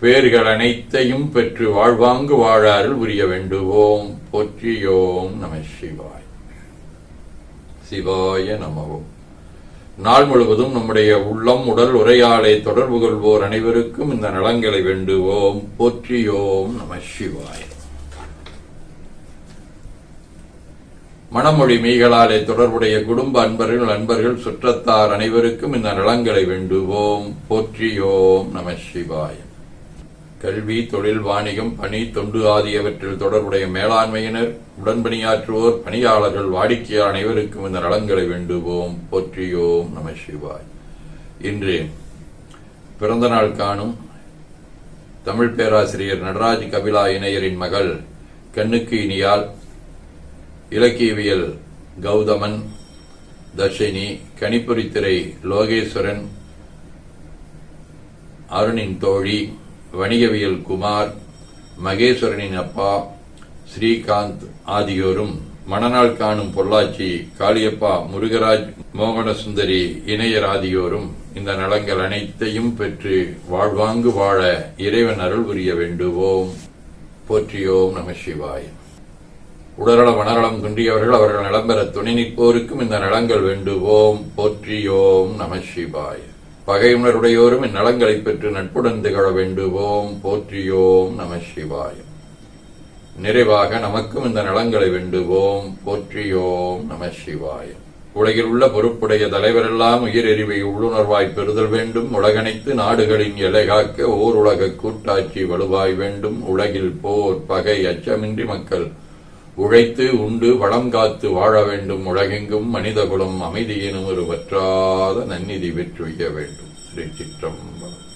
பேர்கள் அனைத்தையும் பெற்று வாழ்வாங்கு வாழாரில் உரிய வேண்டுவோம். போற்றியோம் நம சிவாய். சிவாய நமவோம் நாள் முழுவதும் நம்முடைய உள்ளம் உடல் உரையாடை தொடர்பு கொள்வோர் அனைவருக்கும் இந்த நலங்களை வேண்டுவோம். போற்றியோம் நம சிவாய். மணமொழி மீகளாலே தொடர்புடைய குடும்ப அன்பர்கள் நண்பர்கள் சுற்றத்தார் அனைவருக்கும் இந்த நலங்களை வேண்டுவோம். போற்றியோம் நம சிவாயம் கல்வி தொழில் வாணிகம் பணி தொண்டு ஆகியவற்றில் தொடர்புடைய மேலாண்மையினர் உடன்பணியாற்றுவோர் பணியாளர்கள் வாடிக்கையாளர் அனைவருக்கும் இந்த நலன்களை வேண்டுவோம். போற்றியோம் நம சிவாய். இன்று பிறந்த நாள் காணும் தமிழ் பேராசிரியர் நடராஜ் கபிலா இணையரின் மகள் கண்ணுக்கு இனியால் இலக்கியவியல் கௌதமன் தர்ஷினி கணிப்பொறித்திரை லோகேஸ்வரன் அருணின் தோழி வணிகவியல் குமார் மகேஸ்வரனின் அப்பா ஸ்ரீகாந்த் ஆகியோரும் மணநாள் காணும் பொள்ளாச்சி காளியப்பா முருகராஜ் மோகனசுந்தரி இணையர் ஆகியோரும் இந்த நலங்கள் அனைத்தையும் பெற்று வாழ்வாங்கு வாழ இறைவன் அருள் புரிய வேண்டுவோம். போற்றியோம் நம சிவாய். உடல்நல மனநலம் குன்றியவர்கள் அவர்கள் நலம் பெற துணை நிற்போருக்கும் இந்த நலங்கள் வேண்டுவோம். போற்றியோம் நம சிவாய். பகையுணருடையோரும் இந்நலங்களை பெற்று நட்புடன் திகழ வேண்டுவோம். போற்றியோம் நம சிவாயம் நிறைவாக நமக்கும் இந்த நலங்களை வேண்டுவோம். போற்றியோம் நம சிவாயம் உலகில் உள்ள பொறுப்புடைய தலைவரெல்லாம் உயிரெறிவை உள்ளுணர்வாய் பெறுதல் வேண்டும். உலகனைத்து நாடுகளின் எல்லை காக்க ஓர் உலக கூட்டாட்சி வலுவாய் வேண்டும். உலகில் போர் பகை அச்சமின்றி மக்கள் உழைத்து உண்டு வளம் காத்து வாழ வேண்டும். உலகெங்கும் மனிதகுலம் அமைதியினும் ஒரு வற்றாத நன்னிதி பெற்றுய வேண்டும். திருச்சிற்றம்பலம்.